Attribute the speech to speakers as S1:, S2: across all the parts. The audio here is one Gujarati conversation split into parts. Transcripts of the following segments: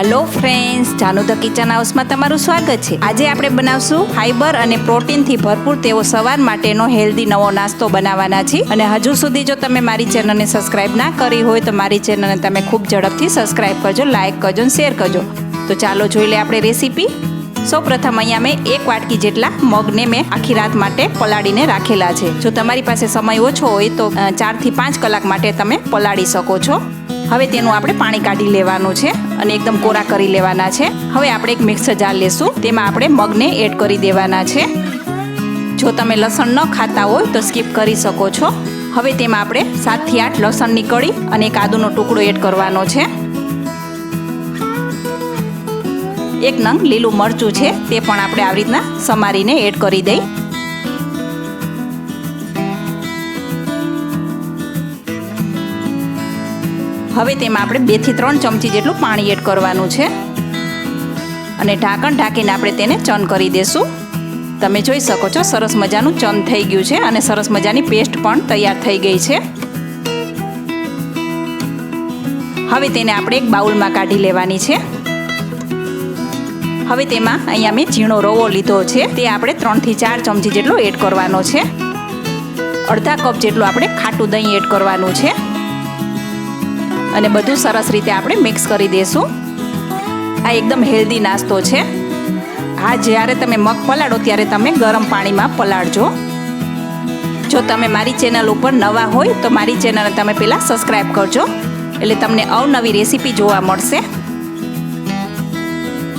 S1: Hello friends Janu the kitchen હાઉસમાં તમારું સ્વાગત છે. આજે આપણે બનાવશું ફાઈબર અને પ્રોટીનથી ભરપૂર તેવો સવાર માટેનો હેલ્ધી નવો નાસ્તો બનાવવાના છે અને હજુ સુધી જો તમે મારી ચેનલને સબસ્ક્રાઇબ ના કરી હોય તો મારી ચેનલને તમે ખૂબ ઝડપથી સબસ્ક્રાઇબ કરજો લાઇક કરજો અને શેર કરજો. તો ચાલો જોઈ લે આપણે રેસીપી સૌ પ્રથમ અહીંયા મેં એક વાટકી જેટલા મગને મેં આખી રાત માટે પલાળીને રાખેલા છે. જો તમારી પાસે સમય ઓછો હોય તો ચારથી પાંચ કલાક માટે તમે પલાળી શકો છો. હવે તેનું આપણે પાણી કાઢી લેવાનું છે. અને એકદમ કોરા કરી લેવાના છે. હવે આપણે એક મિક્સર જાર લેશું. તેમાં આપણે મગને એડ કરી દેવાના છે. જો તમે લસણ ન ખાતા હોય તો સ્કીપ કરી શકો છો. હવે તેમાં આપણે સાતથી આઠ લસણની કળી અને એક આદુનો ટુકડો એડ કરવાનો છે. એક નંગ લીલું મરચું છે, તે પણ આપણે આવી રીતના સમારીને એડ કરી દઈ. હવે તેમાં આપણે બેથી ત્રણ ચમચી જેટલું પાણી એડ કરવાનું છે. અને ઢાંકણ ઢાંકીને આપણે તેને ચન કરી દેશું. તમે જોઈ શકો છો, સરસ મજાનું ચન થઈ ગયું છે અને સરસ મજાની પેસ્ટ પણ તૈયાર થઈ ગઈ છે. હવે તેને આપણે એક બાઉલમાં કાઢી લેવાની છે. હવે તેમાં અહીંયા મેં ઝીણો રવો લીધો છે. તે આપણે ત્રણથી ચાર ચમચી જેટલો એડ કરવાનો છે. અડધા કપ જેટલું આપણે ખાટું દહીં એડ કરવાનું છે. અને બધું સરસ રીતે આપણે મિક્સ કરી દઈશું આ એકદમ હેલ્ધી નાસ્તો છે. હા જ્યારે તમે મગ પલાળો ત્યારે તમે ગરમ પાણીમાં પલાળજો. જો તમે મારી ચેનલ ઉપર નવા હોય તો મારી ચેનલને તમે પહેલાં સબસ્ક્રાઈબ કરજો. એટલે તમને અવનવી રેસીપી જોવા મળશે.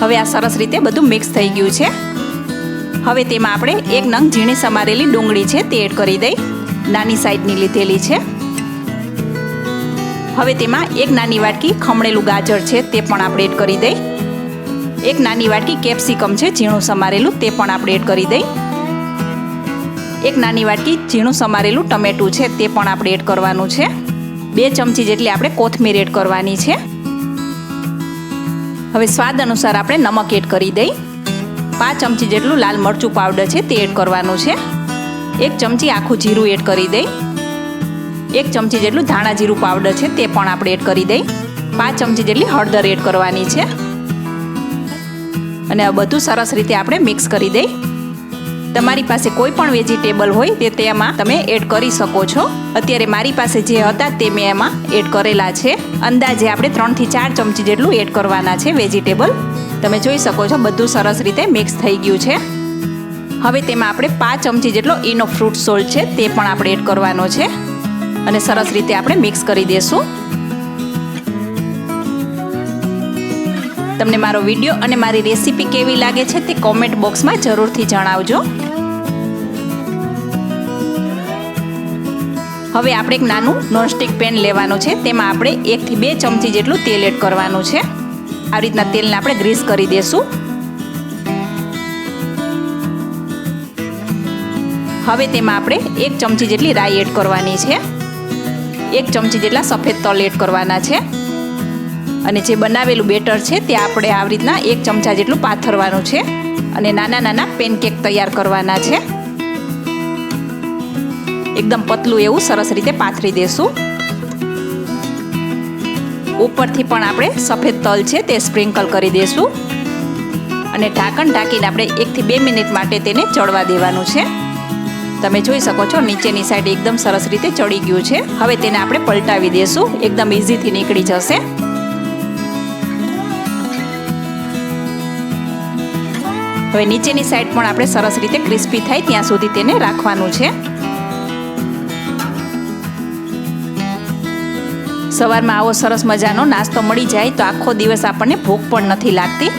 S1: હવે આ સરસ રીતે બધું મિક્સ થઈ ગયું છે. હવે તેમાં આપણે એક નંગ ઝીણી સમારેલી ડુંગળી છે તે એડ કરી દઈ. નાની સાઈઝની લીધેલી છે. હવે તેમાં એક નાની વાટકી ખમણેલું ગાજર છે, તે પણ આપણે એડ કરી દઈ. એક નાની વાટકી કેપ્સિકમ છે, ઝીણું સમારેલું, તે પણ આપણે એડ કરી દઈ. એક નાની વાટકી ઝીણું સમારેલું ટમેટું છે, તે પણ આપણે એડ કરવાનું છે. બે ચમચી જેટલી આપણે કોથમીર એડ કરવાની છે. હવે સ્વાદ અનુસાર આપણે નમક એડ કરી દઈ. પાંચ ચમચી જેટલું લાલ મરચું પાવડર છે, તે એડ કરવાનું છે. એક ચમચી આખું જીરું એડ કરી દઈ. એક ચમચી જેટલું ધાણા જીરું પાવડર છે, તે પણ આપણે એડ કરી દઈ. પાંચ ચમચી જેટલી હળદર એડ કરવાની છે. અને આ બધું સરસ રીતે આપણે મિક્સ કરી દઈ. તમારી પાસે કોઈ પણ વેજીટેબલ હોય, તે તેમાં તમે એડ કરી શકો છો. અત્યારે મારી પાસે જે હતા, તે મેં એમાં એડ કરેલા છે. અંદાજે આપણે ત્રણથી ચાર ચમચી જેટલું એડ કરવાના છે વેજીટેબલ તમે જોઈ શકો છો, બધું સરસ રીતે મિક્સ થઈ ગયું છે. હવે તેમાં આપણે પાંચ ચમચી જેટલો ઈનો ફ્રૂટ સોલ્ટ છે, તે પણ આપણે એડ કરવાનો છે. અને સરસ રીતે આપણે મિક્સ કરી દઈશું તમને મારો વીડિયો અને મારી રેસીપી કેવી લાગે છે તે કોમેન્ટ બોક્સમાં જરૂરથી જણાવજો. હવે આપણે એક નાનું નોનસ્ટિક પેન લેવાનું છે. તેમાં આપણે એકથી બે ચમચી જેટલું તેલ એડ કરવાનું છે. આવી રીતના તેલને આપણે ગ્રીસ કરી દઈશું હવે તેમાં આપણે એક ચમચી જેટલી રાઈ એડ કરવાની છે. એક ચમચી જેટલા સફેદ તલ એડ કરવાના છે. અને જે બનાવેલું બેટર છે, તે આપણે આવી રીતના એક ચમચા જેટલું પાથરવાનું છે. અને નાના નાના પેનકેક તૈયાર કરવાના છે. એકદમ પતલું એવું સરસ રીતે પાથરી દેશું. ઉપરથી પણ આપણે સફેદ તલ છે, તે સ્પ્રિંકલ કરી દેશું. અને ઢાંકણ ઢાંકીને આપણે એકથી બે મિનિટ માટે તેને ચડવા દેવાનું છે. તમે જોઈ શકો છો, નીચેની સાઈડ એકદમ સરસ રીતે ચડી ગયું છે. હવે તેને આપણે પલટાવી દેશું. એકદમ ઇઝીથી નીકળી જશે. હવે નીચેની સાઈડ પણ આપણે સરસ રીતે ક્રિસ્પી થાય ત્યાં સુધી તેને રાખવાનું છે. સવારમાં આવો સરસ મજાનો નાસ્તો મળી જાય તો આખો દિવસ આપણને ભૂખ પણ નથી લાગતી.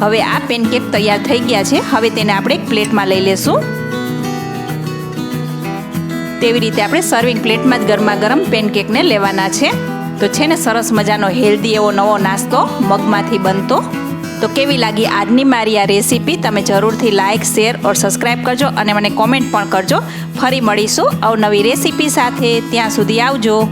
S1: હવે આ પેનકેક તૈયાર થઈ ગયા છે. હવે તેને આપણે એક પ્લેટમાં લઈ લેશું. તેવી રીતે આપણે સર્વિંગ પ્લેટમાં જ ગરમા ગરમ પેનકેકને લેવાના છે. તો છે ને સરસ મજાનો હેલ્ધી એવો નવો નાસ્તો મગમાંથી બનતો. તો કેવી લાગી આજની મારી આ રેસીપી તમે જરૂરથી લાઇક શેર ઓર સબસ્ક્રાઈબ કરજો અને મને કોમેન્ટ પણ કરજો. ફરી મળીશું અવનવી રેસીપી સાથે. ત્યાં સુધી આવજો.